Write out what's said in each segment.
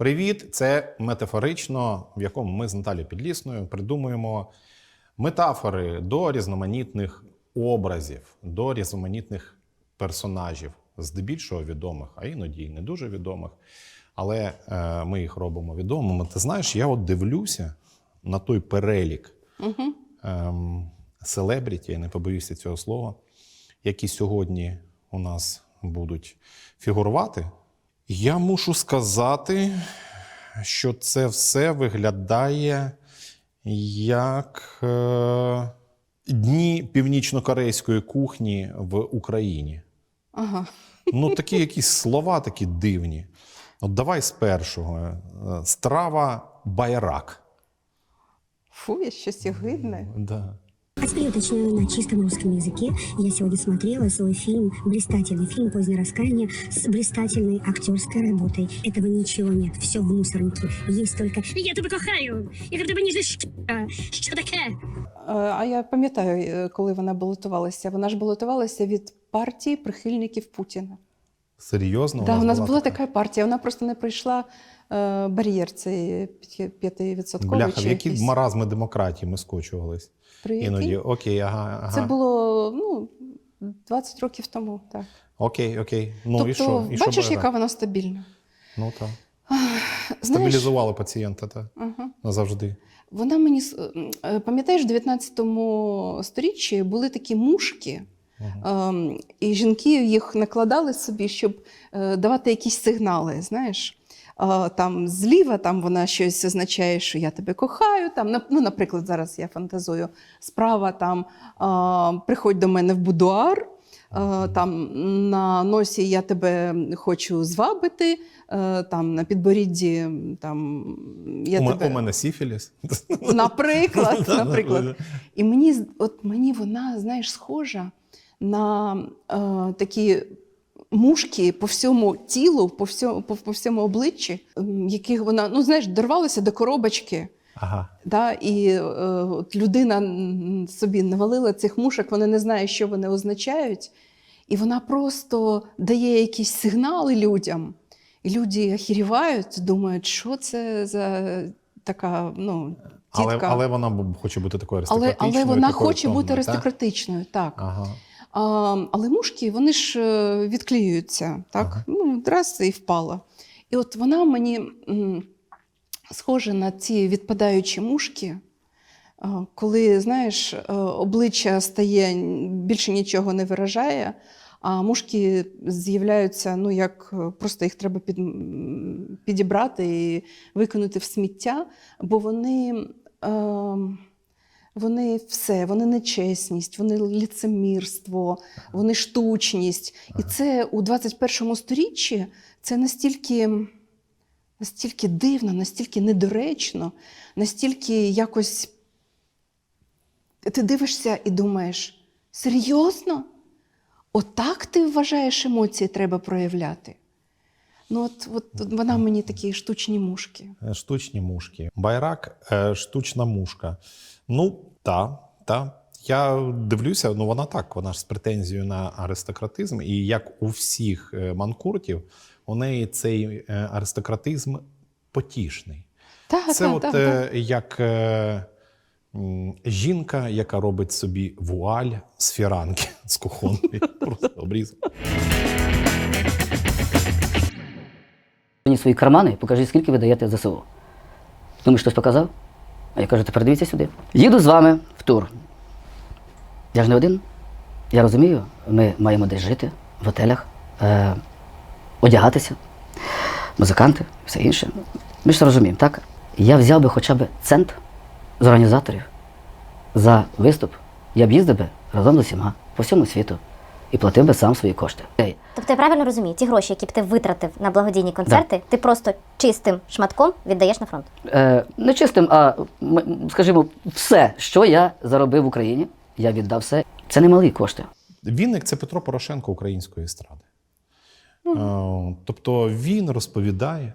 Привіт! Це метафорично, в якому ми з Наталією Підлісною придумуємо метафори до різноманітних образів, до різноманітних персонажів, здебільшого відомих, а іноді й не дуже відомих. Але е, ми їх робимо відомими. Ти знаєш, я от дивлюся на той перелік Угу. селебріті, я не побоюся цього слова, які сьогодні у нас будуть фігурувати. Я мушу сказати, що це все виглядає як е, дні північно-корейської кухні в Україні. Ага. Ну, такі якісь слова такі дивні. От давай з першого. Е, Страва байрак. Фу, я щось огидне. Да. А теперь уточняю на чистом русском языке. Я сегодня смотрела свой фильм, блистательный фильм «Позднее раскаяние» с блистательной актерской работой. Этого ничего нет, все в мусорнике. Есть только «Я тебя кохаю! Я когда тебе не знаешь, что такое?» Е, А я пам'ятаю, е, коли вона балотувалася. Вона ж балотувалася від партії прихильників Путіна. Серйозно? Так, у нас була така партія. Вона просто не пройшла е, бар'єр цей п'ятивідсотковий. Бляха, в чи які якийсь. маразми демократії ми скочувались. При? Іноді, окей, ага, ага. Це було ну, 20 років тому. Так. Окей, окей. Ну тобто, і що? І бачиш, буде яка вона стабільна. Ну так. Знаєш, Стабілізували пацієнта, так? ага. Назавжди. Вона мені е, пам'ятаєш, в 19 сторіччі були такі мушки, ем, і жінки їх накладали собі, щоб е, давати якісь сигнали. Знаєш, там зліва там вона щось означає, що я тебе кохаю. Там, ну, наприклад, зараз я фантазую. Справа там приходь до мене в будуар. Там на носі я тебе хочу звабити, там на підборідді там я у, тебе... у мене сіфіліс. Наприклад, наприклад. І мені, от мені вона, знаєш, схожа на е, такі мушки по всьому тілу, по всьому, по, по всьому обличчі, ем, яких вона, ну знаєш, дорвалася до коробочки. Ага. Да, і е, от людина собі навалила цих мушок, вона не знає, що вони означають. І вона просто дає якісь сигнали людям. І люди охірівають, думають, що це за така ну, Але, тітка. але вона хоче бути такою але, аристократичною. але вона хоче бути томною, так? аристократичною, так. Ага. А, але мушки вони ж е, відклеюються, так? Ага. Ну, раз і впала. І от вона мені схожа на ці відпадаючі мушки, коли, знаєш, е, обличчя стає більше нічого не виражає, а мушки з'являються, ну як е, просто їх треба під, підібрати і викинути в сміття, бо вони. Е, вони все, вони нечесність, вони ліцемірство, вони штучність. І це у 21 сторіччі це настільки, настільки дивно, настільки недоречно, настільки якось ти дивишся і думаєш: серйозно? Отак ти вважаєш емоції треба проявляти? Ну, от, от вона мені такі штучні мушки. Е, Штучні мушки. Байрак е, штучна мушка. Ну, та, та. Я дивлюся, ну вона так, вона ж з претензією на аристократизм. І як у всіх е, манкуртів, у неї цей аристократизм потішний. Та, Це та, от та, та. е, як жінка, яка робить собі вуаль з фіранки з кухонної. Просто обрізав. Мені свої кармани, покажіть, скільки ви даєте ЗСУ. Думаєш, хтось показав? А я кажу, тепер дивіться сюди. Їду з вами в тур. Я ж не один. Я розумію, ми маємо десь жити, в готелях, е, одягатися, музиканти, все інше. Ми ж це розуміємо, так? Я взяв би хоча б цент з організаторів за виступ. Я б їздив би разом з усіма по всьому світу і платив би сам свої кошти. Тобто я правильно розумію, ті гроші, які б ти витратив на благодійні концерти, ти просто чистим шматком віддаєш на фронт. Е, не чистим, а скажімо, все, що я заробив в Україні, я віддав все. Це не малі кошти. Вінник це Петро Порошенко української естради. Е, Тобто він розповідає,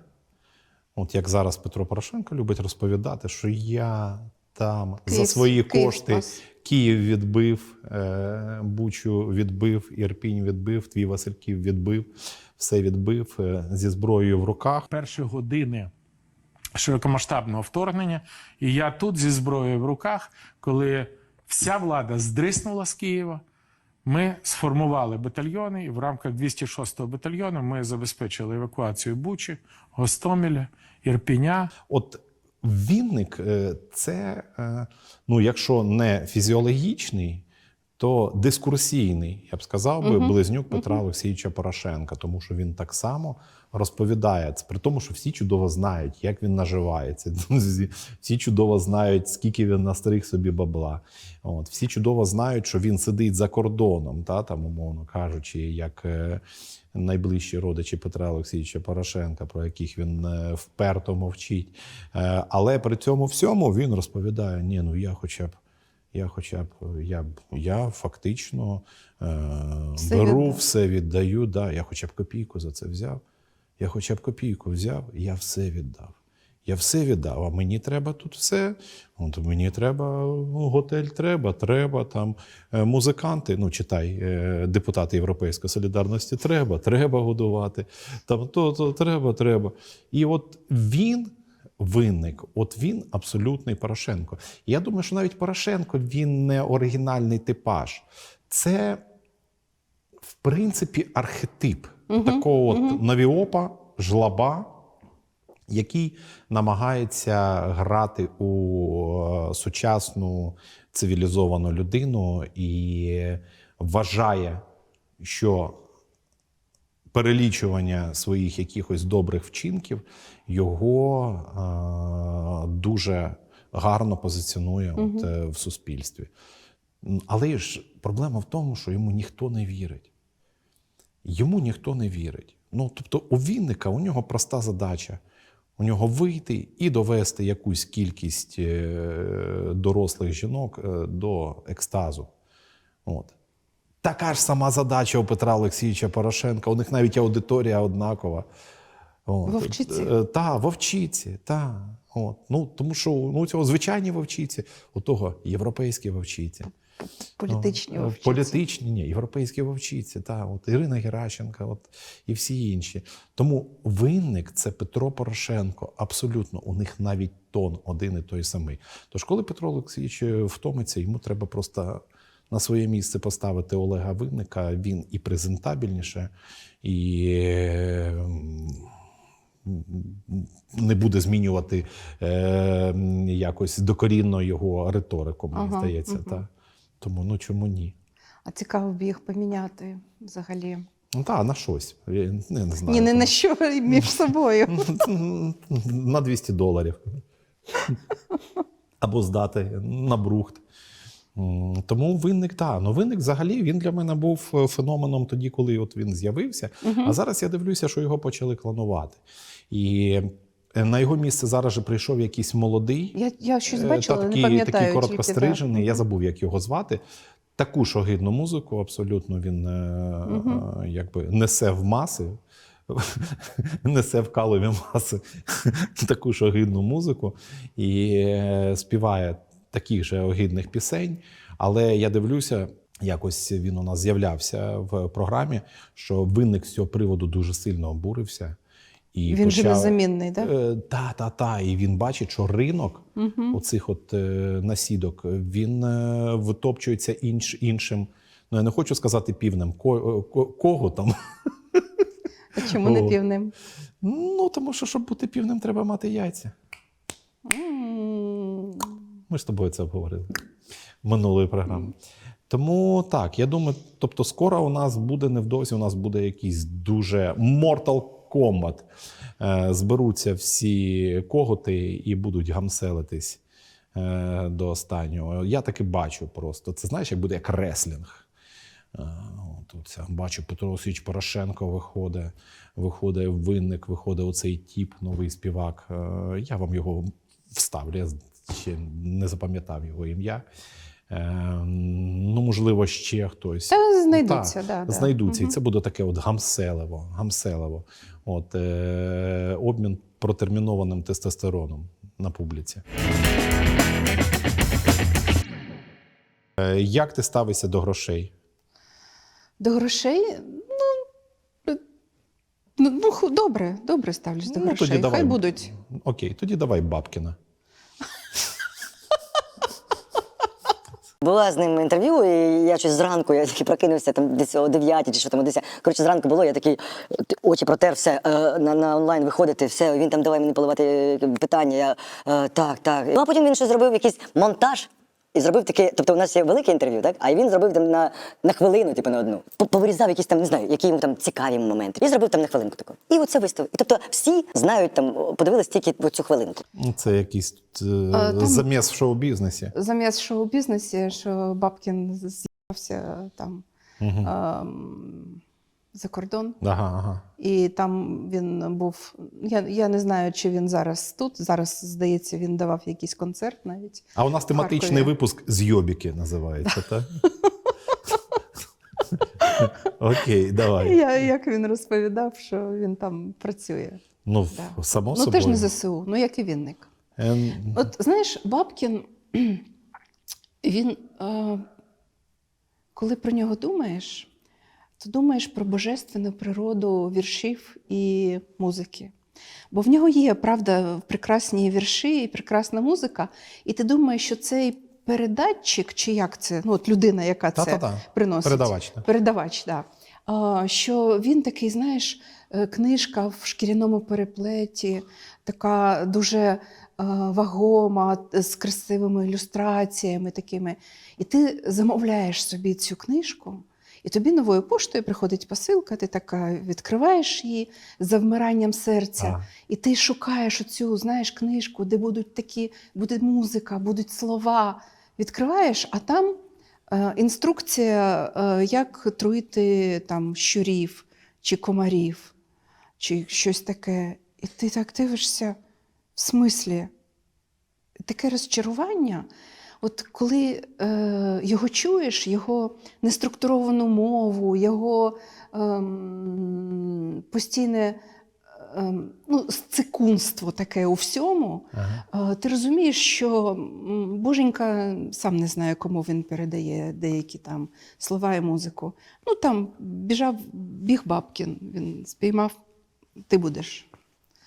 от як зараз Петро Порошенко любить розповідати, що я там за свої Київ кошти. Київ відбив, е, Бучу відбив, Ірпінь відбив, твій Васильків відбив, все відбив е, зі зброєю в руках. перші години широкомасштабного вторгнення. І я тут зі зброєю в руках, коли вся влада здриснула з Києва. Ми сформували батальйони, і в рамках 206-го батальйону ми забезпечили евакуацію Бучі, Гостомеля, Ірпіня. От Вінник е, це, е, ну, якщо не фізіологічний, то дискурсійний, я б сказав би, близнюк Петра Олексійовича Порошенка, тому що він так само розповідає це, при тому, що всі чудово знають, як він наживається. Всі- Всі чудово знають, скільки він настриг собі бабла. От, всі чудово знають, що він сидить за кордоном, та, там, умовно кажучи, як. е, найближчі родичі Петра Олексійовича Порошенка, про яких він е, вперто мовчить. Е, Але при цьому всьому він розповідає: ні, ну я хоча б. Я хоча б я, я фактично е, Все беру, віддав. все віддаю. Да, я хоча б копійку за це взяв. Я хоча б копійку взяв, я все віддав. Я все віддав, а мені треба тут все. От мені треба ну, готель, треба, треба там е, музиканти. Ну, читай, е, депутати Європейської солідарності, треба, треба годувати. Там то, то треба, треба. І от він. Винник, от він абсолютний Порошенко. І Я думаю, що навіть Порошенко він не оригінальний типаж. Це, в принципі, архетип такого от навіопа, жлаба, який намагається грати у е, сучасну цивілізовану людину і вважає, що перелічування своїх якихось добрих вчинків його е, дуже гарно позиціонує от, е, в суспільстві. Але ж проблема в тому, що йому ніхто не вірить. Йому ніхто не вірить. Ну, тобто, у Вінника у нього проста задача. У нього вийти і довести якусь кількість е, дорослих жінок е, до екстазу. От. Така ж сама задача у Петра Олексійовича Порошенка. У них навіть аудиторія однакова. От. Вовчиці? Е, Та, вовчиці, та. От. Ну, тому що ну, цього звичайні вовчиці, у того європейські вовчиці. Політичні Ну, вовчиці. Політичні, ні, європейські вовчиці, та, от Ірина Геращенка, от, і всі інші. Тому винник це Петро Порошенко. Абсолютно, у них навіть тон один і той самий. Тож, коли Петро Олексійович е, втомиться, йому треба просто на своє місце поставити Олега Винника. Він і презентабельніше, і. Не буде змінювати е, якось докорінно його риторику, мені Ага, здається. мгм. Та. Тому ну чому ні? А цікаво б їх поміняти взагалі. Ну так, на щось. Я не, не знаю. Ні, не на що між собою. на 200 доларів. Або здати на брухт. Тому винник, так. Ну, винник взагалі він для мене був е, феноменом тоді, коли от він з'явився. А зараз я дивлюся, що його почали клонувати. І е, на його місце зараз же прийшов якийсь молодий. Я, я щось Е, бачила, такий, не пам'ятаю. такий короткострижений. да. Я забув, як його звати. Таку ж огидну музику абсолютно він е, якби несе в маси. Несе в калові маси таку ж огидну музику і співає таких же огидних пісень. Але я дивлюся, якось він у нас з'являвся в програмі, що винник з цього приводу дуже сильно обурився. І Він же незамінний, так? Е, Та, та, та. І він бачить, що ринок оцих от е, насідок він е, витопчується інш, іншим. Ну, я не хочу сказати півнем, ко, ко- кого там. А чому не півним? Ну, тому що, щоб бути півнем, треба мати яйця. М. Ми з тобою це обговорили минулої програми. Тому так, я думаю, тобто, скоро у нас буде невдовзі, у нас буде якийсь дуже Mortal Kombat. Е, Зберуться всі коготи і будуть гамселитись е, до останнього. Я таки бачу просто. Це знаєш, як буде як реслінг. Е, От, оце, бачу, Петро Олексійович Порошенко виходить, виходить винник, виходить оцей тіп, новий співак. Е, Я вам його вставлю, я ще не запам'ятав його ім'я. Е, Ну, можливо, ще хтось. Та знайдуться, Та, да, да. знайдуться. І це буде таке от гамселево. гамселево. От, е, обмін протермінованим тестостероном на публіці. Е, Як ти ставишся до грошей? До грошей, ну, е, ну, ну добре, добре ставлюсь до Ну, грошей. тоді давай. Хай будуть. Окей, тоді давай Бабкіна. Була з ним інтерв'ю, і я щось зранку, я тільки прокинувся там десь о 9 чи що там десь. 10. Коротше, зранку було, я такий очі протер, все е, на, на онлайн виходити, все, він там давай мені поливати е, питання. Я е, так, так. Ну а потім він щось зробив якийсь монтаж. І зробив таке, тобто у нас є велике інтерв'ю, так? А він зробив там на, на хвилину, типу на одну. Повирізав якісь там, не знаю, які йому там цікаві моменти. І зробив там на хвилинку таку. І оце виставив. І тобто всі знають там, подивились тільки цю хвилинку. Ну, Це якийсь е, там- заміс в шоу-бізнесі. Замість шоу-бізнесі, що Бабкін з'явився там ем, за кордон. Ага, ага. І там він був. Я, я не знаю, чи він зараз тут. Зараз, здається, він давав якийсь концерт навіть. А у нас тематичний Харкові. випуск з Йобіки називається, так? Окей, давай. Я, як він розповідав, що він там працює. Ну, Да. само ну, собою. теж не ЗСУ, ну як і Вінник. Ем, От знаєш, Бабкін, він, е, коли про нього думаєш, то думаєш про божественну природу віршів і музики. Бо в нього є, правда, прекрасні вірші і прекрасна музика, і ти думаєш, що цей передатчик, чи як це, ну от людина, яка це Та-та-та. приносить. Передавач, так. Передавач. Да. Що він такий, знаєш, е, книжка в шкіряному переплеті, така дуже е, вагома, з красивими ілюстраціями такими. І ти замовляєш собі цю книжку, і тобі новою поштою приходить посилка, ти така відкриваєш її з завмиранням серця, А. і ти шукаєш оцю, знаєш, книжку, де будуть такі, буде музика, будуть слова. Відкриваєш, а там е, інструкція, е, як труїти там щурів чи комарів, чи щось таке. І ти так дивишся, в смислі, таке розчарування. От коли е, його чуєш, його неструктуровану мову, його ем, постійне ем, ну, цикунство таке у всьому, Ага. Е, Ти розумієш, що Боженька сам не знає, кому він передає деякі там слова і музику. Ну там біжав, біг Бабкін, він спіймав, ти будеш.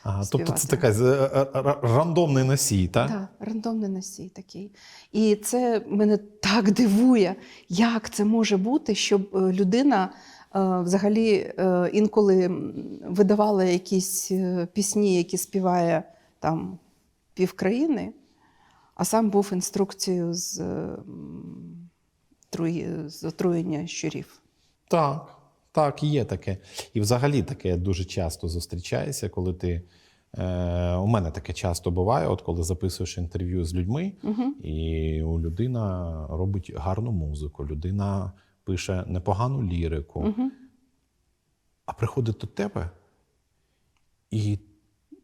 Ага, тобто це така е, е, е, рандомний носій, так? Так, рандомний носій такий. І це мене так дивує, як це може бути, щоб людина взагалі інколи видавала якісь пісні, які співає там півкраїни, а сам був інструкцією з, з отруєння щурів. Так, так, є таке. І взагалі таке дуже часто зустрічається, коли ти. Е, у мене таке часто буває, от коли записуєш інтерв'ю з людьми, Угу. і у людина робить гарну музику, людина пише непогану лірику, Угу. а приходить до тебе, і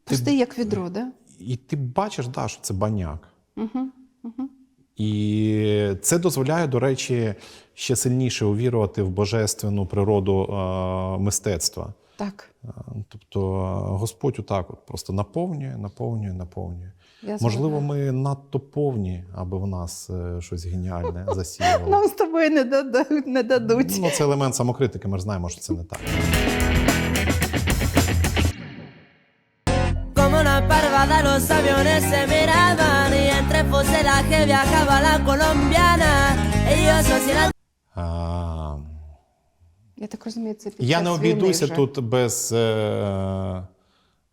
Пустий як відро, да? і ти бачиш, да, що це баняк. Угу. Угу. І це дозволяє, до речі, ще сильніше увірувати в божественну природу е, мистецтва. Так. Е, Тобто е, Господь отак от просто наповнює, наповнює, наповнює. Я Можливо, ми надто повні, аби в нас щось геніальне засіяло. Нам з тобою не дадуть. Не дадуть. Ну, це елемент самокритики, ми ж знаємо, що це не так. Como una parvada los aviones se miraban y entre fuselaje viajaba la colombiana. Ellos oscilan А, Я так розумію, це під Я час не війни обійдуся вже. тут без е,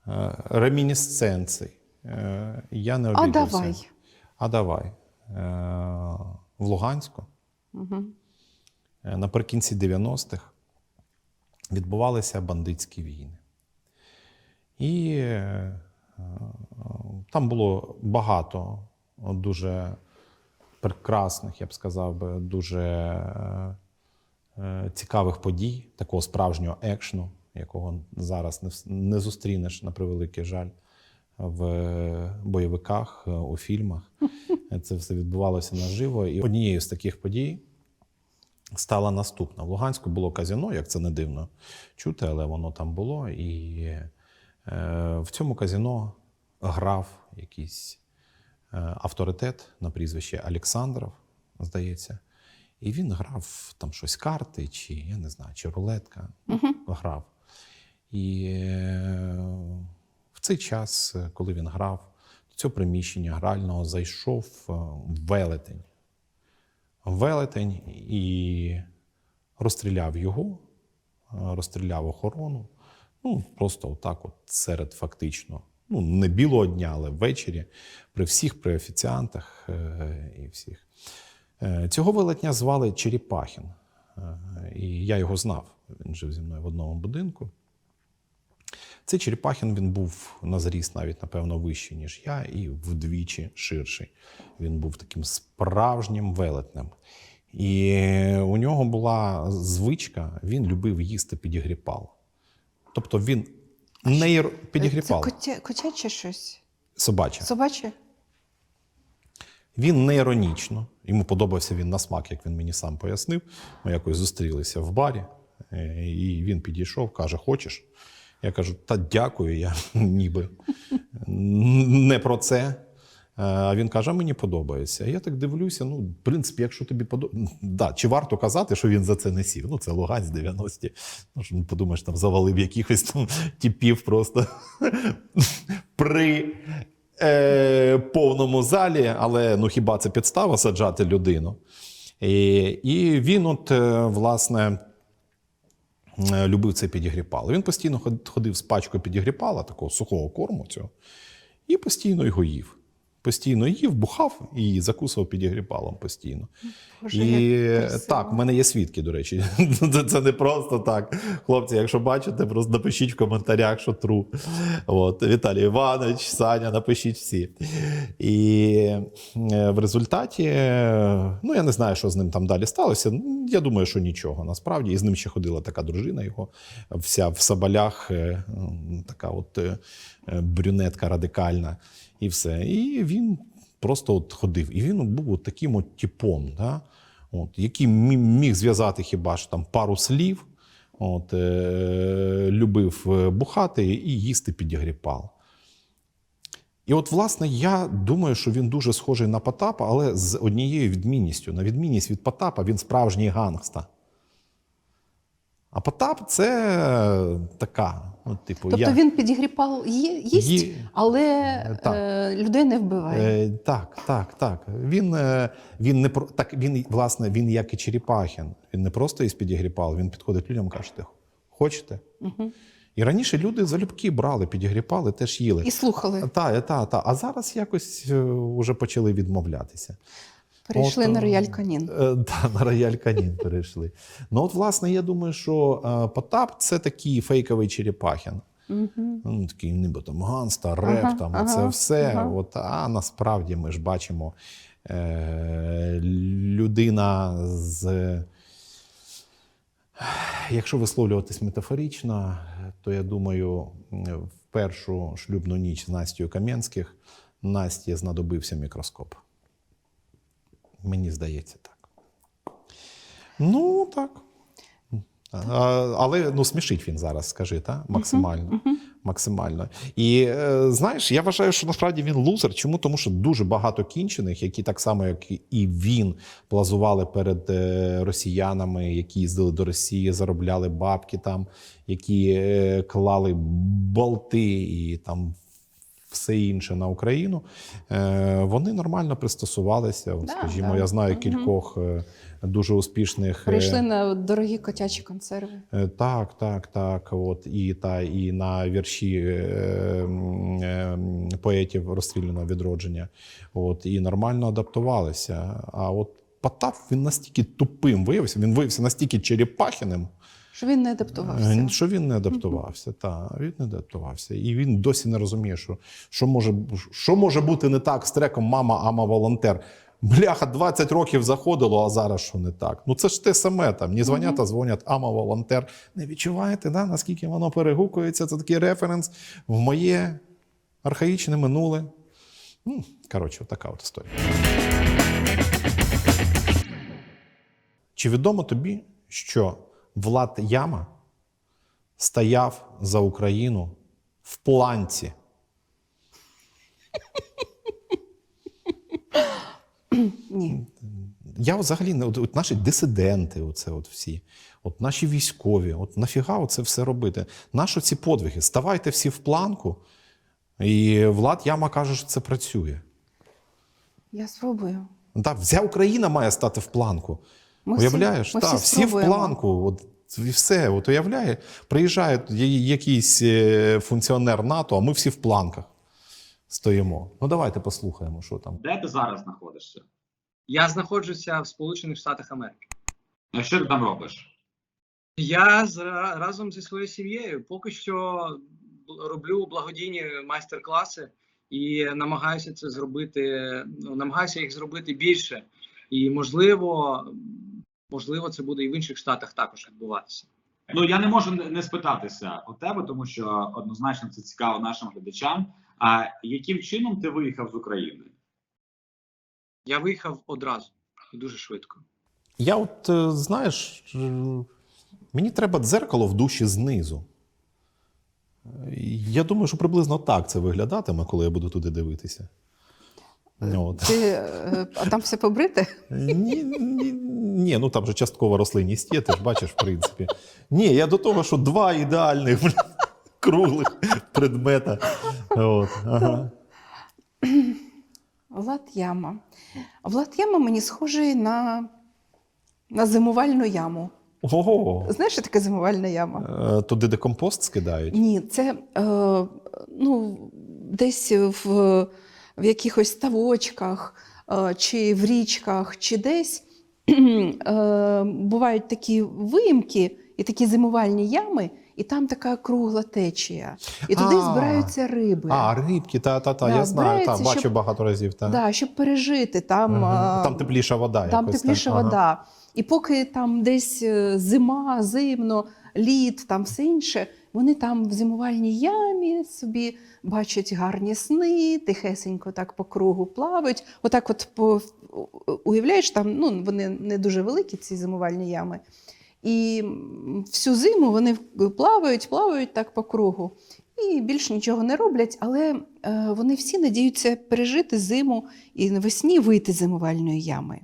е, ремінісценцій. Е, я не А обійдуся. давай. А давай. Е, в Луганську Угу. е, наприкінці 90-х відбувалися бандитські війни. І е, там було багато дуже прекрасних, я б сказав би, дуже е, е, цікавих подій, такого справжнього екшну, якого зараз не, зустрінеш на превеликий жаль в бойовиках, е, у фільмах. Це все відбувалося наживо. І однією з таких подій стала наступна. В Луганську було казино, як це не дивно чути, але воно там було. І в цьому казино грав якийсь авторитет на прізвище Олександров, здається. І він грав там щось карти, чи я не знаю, чи рулетка. Грав. І е, в цей час, е, коли він грав, до цього приміщення грального зайшов е, велетень. Велетень і розстріляв його, е, розстріляв охорону. Ну, просто отак, от серед фактично, ну, не білого дня, але ввечері, при всіх, при офіціантах е, і всіх. Е, Цього велетня звали Черепахін. Е, І я його знав. Він жив зі мною в одному будинку. Цей Черепахін він був на зріст навіть, напевно, вищий, ніж я, і вдвічі ширший. Він був таким справжнім велетнем. І у нього була звичка, він любив їсти підігріпал. Тобто він не підігріпало. Це котя, котяче щось? собаче. Собаче? Він не іронічно. Йому подобався він на смак, як він мені сам пояснив. Ми якось зустрілися в барі, е, і він підійшов, каже: Хочеш? Я кажу, та дякую, я ніби не про це. Е, А він каже: мені подобається. Я так дивлюся. Ну, в принципі, якщо тобі подобається. Да, чи варто казати, що він за це не сів? Ну, це Луганськ 90-ті. Ну, що, ну, подумаєш, там завалив якихось там типів просто при е, повному залі, але ну хіба це підстава саджати людину? І, і він, от, е, власне, е, любив це підігріпало. Він постійно ходив з пачкою підігріпала, такого сухого корму цього, і постійно його їв. Постійно їв, бухав і закусував підігріпалом постійно. Боже, і так, в мене є свідки, до речі. Це, не просто так. Хлопці, якщо бачите, просто напишіть в коментарях, що тру. От, Віталій Іванович, Саня, напишіть всі. І е, в результаті, е, ну я не знаю, що з ним там далі сталося. Я думаю, що нічого насправді. І з ним ще ходила така дружина його, вся в сабалях, е, така от брюнетка радикальна, і все. І він просто от ходив. І він був от таким от типом, да? от, який міг зв'язати хіба ж там пару слів. От, е, любив е, бухати і їсти підігріпал. І от, власне, я думаю, що він дуже схожий на Потапа, але з однією відмінністю. На відмінність від Потапа, він справжній гангста. А Потап це така, ну, типу, Тобто я... він підігріпал є, їсть, Є- але е, людей не вбиває. Е, так, так, так. Він, е, він не про так. Він власне він як і Черепахін. Він не просто із підігріпал, він підходить людям, каже: «Ти хочете? Угу. І раніше люди залюбки брали, підігріпали, теж їли. І слухали. Та, та, та. А зараз якось е, вже почали відмовлятися. Перейшли От, на е, рояль канін. Е, та, на рояль канін перейшли. Ну, от, власне, я думаю, що е, Потап це такий фейковий Черепахін. Угу. Ну, такий ніби там ганста, реп, Ага, там ага, це все. ага. От, а насправді ми ж бачимо е, людина з. Якщо висловлюватись метафорично, то я думаю, в першу шлюбну ніч з Настю Кам'янських Насті знадобився мікроскоп. Мені здається так. Ну, так. А, Але ну, смішить він зараз, скажи, та? максимально. максимально. І е, знаєш, я вважаю, що насправді він лузер. Чому? Тому що дуже багато кінчених, які так само, як і він, плазували перед е, росіянами, які їздили до Росії, заробляли бабки там, які е, клали болти і там. Все інше на Україну, е, вони нормально пристосувалися. Да, скажімо, да. я знаю кількох е, дуже успішних е, Перейшли на дорогі котячі консерви. Так, так, так. От і та і на вірші поетів розстріляного відродження. От і нормально адаптувалися. А от Потап він настільки тупим виявився, він виявився настільки черепахіним, Що він не е, адаптувався. що він не адаптувався. Та він не адаптувався. І він досі не розуміє, що, що, може, що може бути не так з треком Мама, ама волонтер. Бляха, 20 років заходило, а зараз що не так. Ну це ж те саме там. Ні дзвонять, а дзвонять, ама волонтер. Не відчуваєте, да, наскільки воно перегукується? Це такий референс в моє архаїчне минуле. Ну, коротше, така от історія. Чи відомо тобі, що Влад Яма стояв за Україну в планці? Ні. я взагалі не от, от наші дисиденти, оце от всі, от наші військові, от нафіга оце все робити? Нащо ці подвиги? Ставайте всі в планку. І Влад Яма каже, що це працює. Я спробую. Так, вся Україна має стати в планку. Ми всі- Уявляєш? ми так, всі всі в планку. От, і все. От уявляє, приїжджає якийсь е, функціонер НАТО, а ми всі в планках стоїмо. Ну давайте послухаємо, що там. Де ти зараз знаходишся? Я знаходжуся в Сполучених Штатах Америки. А що ти там робиш? Я з, разом зі своєю сім'єю поки що роблю благодійні майстер-класи і намагаюся це зробити. Ну, намагаюся їх зробити більше. І можливо, можливо, це буде і в інших штатах також відбуватися. Ну я не можу не спитатися у тебе, тому що однозначно це цікаво нашим глядачам. А яким чином ти виїхав з України? Я виїхав одразу і дуже швидко. Я от, е, знаєш, е, мені треба дзеркало в душі знизу. Е, Я думаю, що приблизно так це виглядатиме, коли я буду туди дивитися. От. Ти, е, а там все побрите? Ні, ні, ні, ну там же часткова рослинність є, ти ж бачиш, в принципі. Ні, я до того, що два ідеальних круглих предмета. От, ага. Влад Яма. Влад Яма мені схожий на, на зимувальну яму. Ого. Знаєш, що таке зимувальна яма? Е, Туди де компост скидають. Ні, це е, ну, десь в, в якихось ставочках е, чи в річках, чи десь е, бувають такі виїмки і такі зимувальні ями, і там така кругла течія. І туди А. збираються риби. А, рибки, та-та-та, Да, я знаю, та, збираються, бачив щоб- багато разів. Та. Да, щоб пережити там. Ага. е, Там тепліша вода. Там якось, тепліша так. Ага. вода. І поки там десь зима, зимно, лід, там все інше, вони там в зимувальній ямі собі бачать гарні сни, тихесенько так по кругу плавають. Отак, от по, уявляєш, там ну, вони не дуже великі, ці зимувальні ями. І всю зиму вони плавають, плавають так по кругу. І більш нічого не роблять, але е, вони всі надіються пережити зиму і навесні вийти з зимувальної ями.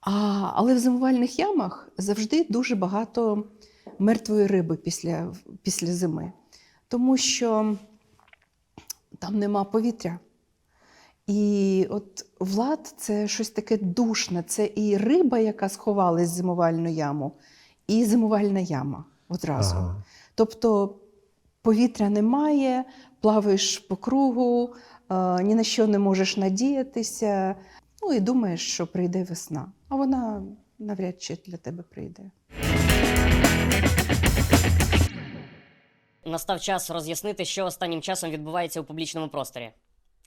А, але в зимувальних ямах завжди дуже багато мертвої риби після, після зими, тому що там нема повітря. І от влад це щось таке душне. Це і риба, яка сховалась в зимувальну яму, і зимувальна яма одразу. Ага. Тобто повітря немає, плаваєш по кругу, е, ні на що не можеш надіятися. Ну і думаєш, що прийде весна. А вона навряд чи для тебе прийде. Настав час роз'яснити, що останнім часом відбувається у публічному просторі.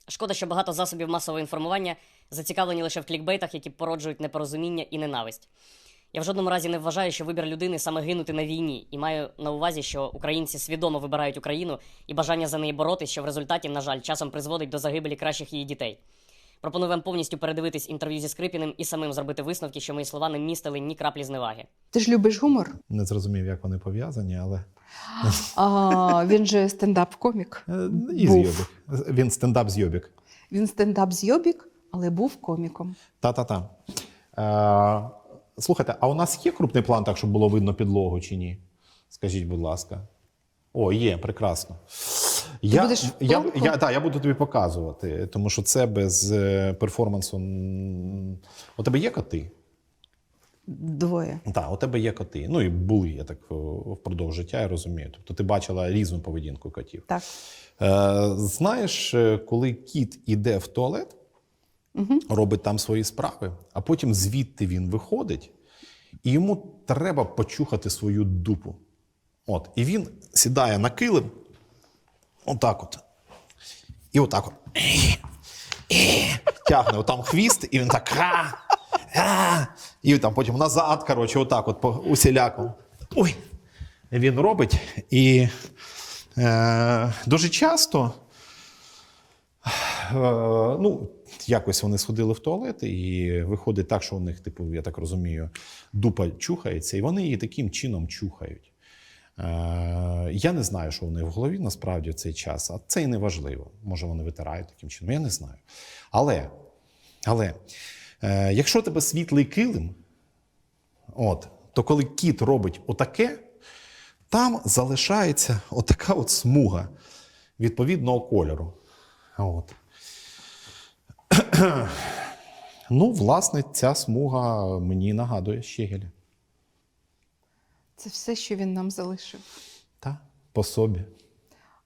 Шкода, що багато засобів масового інформування зацікавлені лише в клікбейтах, які породжують непорозуміння і ненависть. Я в жодному разі не вважаю, що вибір людини саме гинути на війні, і маю на увазі, що українці свідомо вибирають Україну і бажання за неї боротись, що в результаті, на жаль, часом призводить до загибелі кращих її дітей. Пропоную вам повністю передивитись інтерв'ю зі Скрипіним і самим зробити висновки, що мої слова не містили ні краплі зневаги. Ти ж любиш гумор? Не зрозумів, як вони пов'язані, але. А, він же стендап-комік. Е, І Був. зйобік. Він стендап зйобік. Він стендап-зйобік, але був коміком. Та-та-та. Е, слухайте, а у нас є крупний план, так, щоб було видно підлогу чи ні? Скажіть, будь ласка. О, є, прекрасно. Я, будеш в я, я, та, я буду тобі показувати, тому що це без е, перформансу. У тебе є коти? Двоє. Так, у тебе є коти. Ну і були, я так впродовж життя, я розумію. Тобто ти бачила різну поведінку котів. Так. Е, знаєш, е, коли кіт іде в туалет, Угу. робить там свої справи, а потім звідти він виходить, і йому треба почухати свою дупу. От, і він сідає на килим, отак от. І отак от. Тягне отам хвіст, і він так. І там потім назад, коротше, отак, от по усіляку. Ой. Він робить. І е, дуже часто Е, ну, якось вони сходили в туалет, і виходить так, що у них, типу, я так розумію, дупа чухається, і вони її таким чином чухають. Е, я не знаю, що них в голові насправді в цей час, а це і не важливо. Може, вони витирають таким чином, я не знаю. Але, але Е, якщо тебе світлий килим, от, то коли кіт робить отаке, там залишається отака от смуга відповідного кольору. От. ну, власне, ця смуга мені нагадує Щегеля. Це все, що він нам залишив. Та, по собі.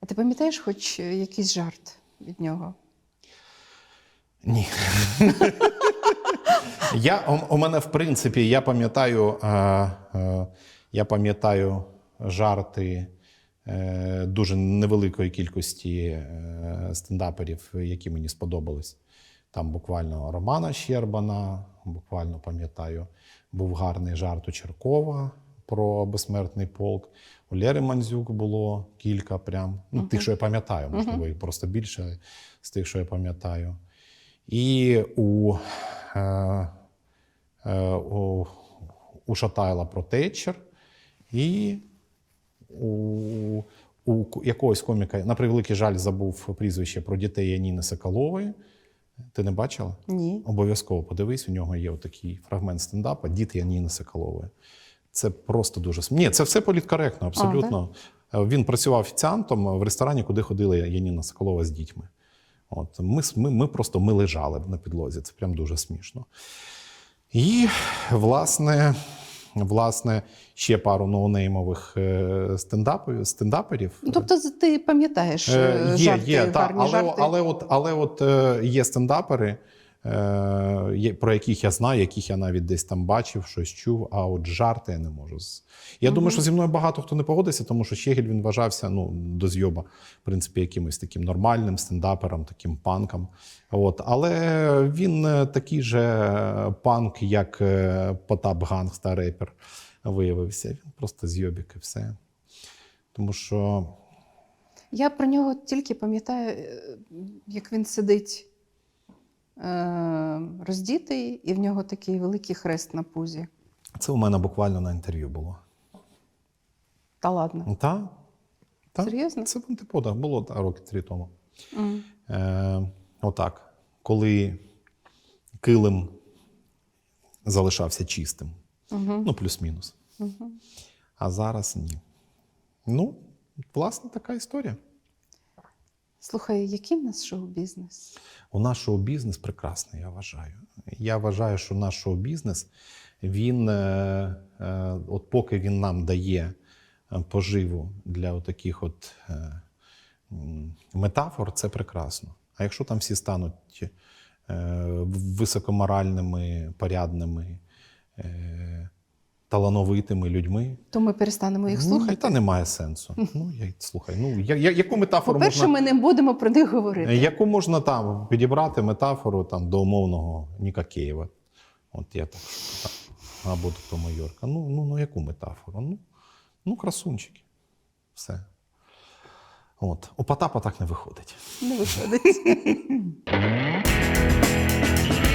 А ти пам'ятаєш хоч е, якийсь жарт від нього? Ні. я, у, у мене, в принципі, я пам'ятаю, е, е, я пам'ятаю жарти е, дуже невеликої кількості е, стендаперів, які мені сподобались. Там буквально Романа Щербана, буквально пам'ятаю, був гарний жарт у Черкова про безсмертний полк. У Лєри Мандзюк було кілька прям. Ну, тих, що я пам'ятаю, можливо, їх просто більше з тих, що я пам'ятаю. І у, е, е, у, у Шатайла про Тетчер, і у, у якогось коміка, на превеликий жаль, забув прізвище про дітей Яніни Соколової. Ти не бачила? Ні. Обов'язково подивись, у нього є такий фрагмент стендапа Діти Яніни Соколової. Це просто дуже Ні, це все політкоректно, абсолютно. Е, Він працював офіціантом в ресторані, куди ходила Яніна Соколова з дітьми. От, ми, ми, ми просто ми лежали на підлозі, це прям дуже смішно. І, власне, власне, ще пару ноунеймових е, стендапові- стендаперів. Ну, тобто ти пам'ятаєш Е, е, Є, жарти, є, та, але, жарти. але от, але от е, є стендапери, е, про яких я знаю, яких я навіть десь там бачив, щось чув, а от жарти я не можу. Я думаю, що зі мною багато хто не погодиться, тому що Щегель він вважався ну, до зйоба, в принципі, якимось таким нормальним стендапером, таким панком. От. Але він е, такий же панк, як е, Потап Ганг та репер виявився. Він просто зйобік і все. Тому що Я про нього тільки пам'ятаю, е, як він сидить е, роздітий, і в нього такий великий хрест на пузі. це у мене буквально на інтерв'ю було. Та ладно. Так. Та, Серйозно? Це в антиподах було та, роки три тому. М. Е, отак. Коли килим залишався чистим. Угу. Ну, плюс-мінус. Угу. А зараз ні. Ну, власне, така історія. Слухай, який в нас шоу-бізнес? У нас шоу-бізнес прекрасний, я вважаю. Я вважаю, що наш шоу-бізнес, він, е, е, от поки він нам дає е, поживу для таких от метафор, це прекрасно. А якщо там всі стануть високоморальними, порядними, талановитими людьми, То ми перестанемо їх ну, слухати. та немає сенсу. Ну, я, слухай, ну я, я, яку метафору По-перше, можна... ми не будемо про них говорити. Яку можна там підібрати метафору там, до умовного Ніка Києва? От я так там, або до Майорка. Ну, ну, ну яку метафору? Ну, ну красунчики. Все. От. У Потапа так не виходить. Не виходить.